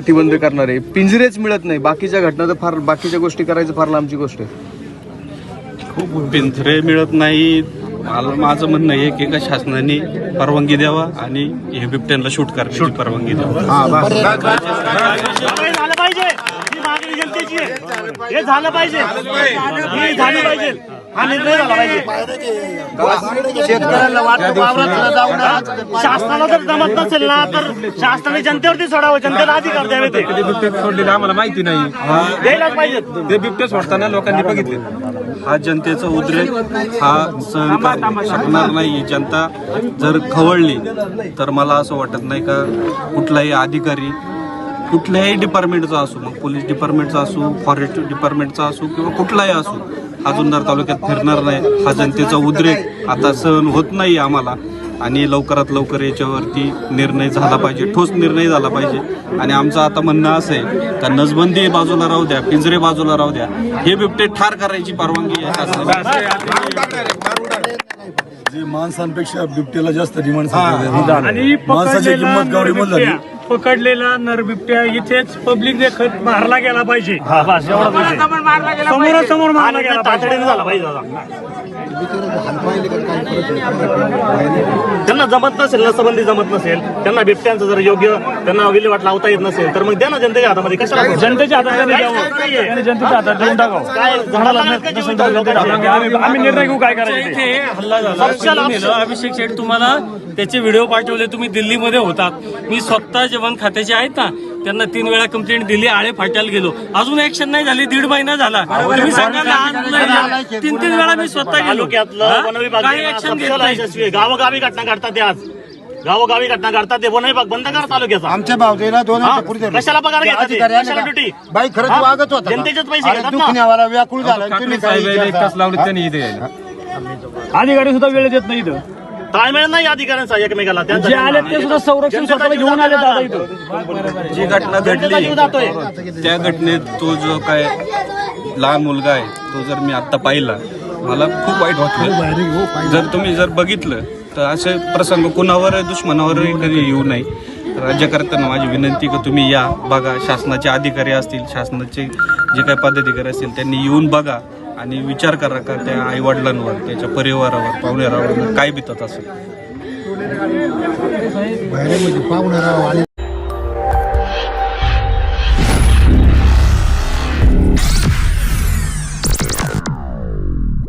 प्रतिबंध करणार. आहे पिंजरेच मिळत नाही. बाकीच्या घटना तर फार बाकीच्या गोष्टी करायचं फार लांबची गोष्ट आहे. पिंजरे मिळत नाही. मला माझं म्हणणं आहे की एका शासनाने परवानगी द्यावा आणि हे बिबट्यांना शूट करण्याची परवानगी द्यावा. हे झालं पाहिजे. ही निर्णय झाला पाहिजे. वाटतं वावरात जाऊन शासनाला जर जमत नसेल ना तर शासनाने जनतेवरती सोडावं जनतेला अधिकार द्यावे ते. बिबटे सोडलेले आम्हाला माहिती नाही. द्यायलाच पाहिजे. ते बिबटे सोडताना लोकांनी बघितले. हा जनतेचा उद्रेक हा सहन करू शकणार नाही जनता. जर खवळली तर मला असं वाटत नाही का कुठलाही अधिकारी कुठल्याही डिपार्टमेंटचा असो मग पोलीस डिपार्टमेंटचा असो फॉरेस्ट डिपार्टमेंटचा असो किंवा कुठलाही असो हा जुन्नर तालुक्यात फिरणार नाही. हा जनतेचा उद्रेक आता सहन होत नाही आम्हाला. आणि लवकरात लवकर याच्यावरती निर्णय झाला पाहिजे. ठोस निर्णय झाला पाहिजे. आणि आमचं आता म्हणणं असं आहे का नसबंदी बाजूला राहू द्या पिंजरे बाजूला राहू द्या. हे बिबटे ठार करायची परवानगी आहे शासनाने जे माणसांपेक्षा बिबट्याला जास्त डिमांड आणि माणसाची किंमत पकडलेला पकडलेला नर बिबट्या इथेच पब्लिक देखत मारला गेला पाहिजे. हा बस एवढाच विषय. समोरासमोर हा मारला गेला पाहिजे. तातडीने झाला पाहिजे दादा. त्यांना जमत नसेल नसबंदी जमत नसेल त्यांना बिबट्यांचं जर योग्य त्यांना विल्हेवाट लावता येत नसेल तर मग द्या ना जनतेच्या हातामध्ये. कशाला जनतेच्या हातात द्यावं? जनतेच्या हातात देऊन टाकावं. काय झाडाला नसेल तर जनतेच्या हातात. आम्ही आम्ही निर्णय घेऊ काय करायचं? ते. इथे हल्ला झाला. नेलं. अभिषेक शेठ तुम्हाला त्याचे व्हिडिओ पाठवले तुम्ही दिल्लीमध्ये होतात. मी स्वतः जेवण खात्याचे आहेत ना त्यांना तीन वेळा कंप्लेंट दिली आळे फाट्याला गेलो अजून ऍक्शन नाही झाली दीड महिना झाला तुम्ही सांगा लहान मुलं या. तीन तीन वेळा मी स्वतः गेलो हा? वन काही ऍक्शन घेत नाही. गावोगावी घटना घडतात ते आज गावोगावी घटना घडतात ते वन विभाग बंद करा तालुक्याचा आमच्या भावदेला दोन. कशाला पगार कशाला? ड्युटी? बाई खरंच हा? वागत होता? जनतेचेच पैसे घेतात ना. व्याकुळ झाला त्यांनी अधिकारी सुद्धा वेळ देत नाही इथं ताळमेळ नाही अधिकाऱ्यांचा एकमेकाला जे आले ते सुद्धा संरक्षण स्वतःला घेऊन आले दादा. इथं जी घटना घडली त्या घटनेत तो जो काय लहान मुलगा आहे तो जर मी आता पाहिला मला खूप वाईट वाटलं. जर तुम्ही जर बघितलं तर असे प्रसंग कुणावर दुश्मनावर कधी येऊ नये. राज्यकर्त्यांना माझी विनंती की तुम्ही या बघा शासनाचे अधिकारी असतील शासनाचे जे काही पदाधिकारी असतील त्यांनी येऊन बघा. आणि विचार करा का त्या आईवडिलांवर त्याच्या परिवारावर पाहुण्यारावर काय बितत असेल?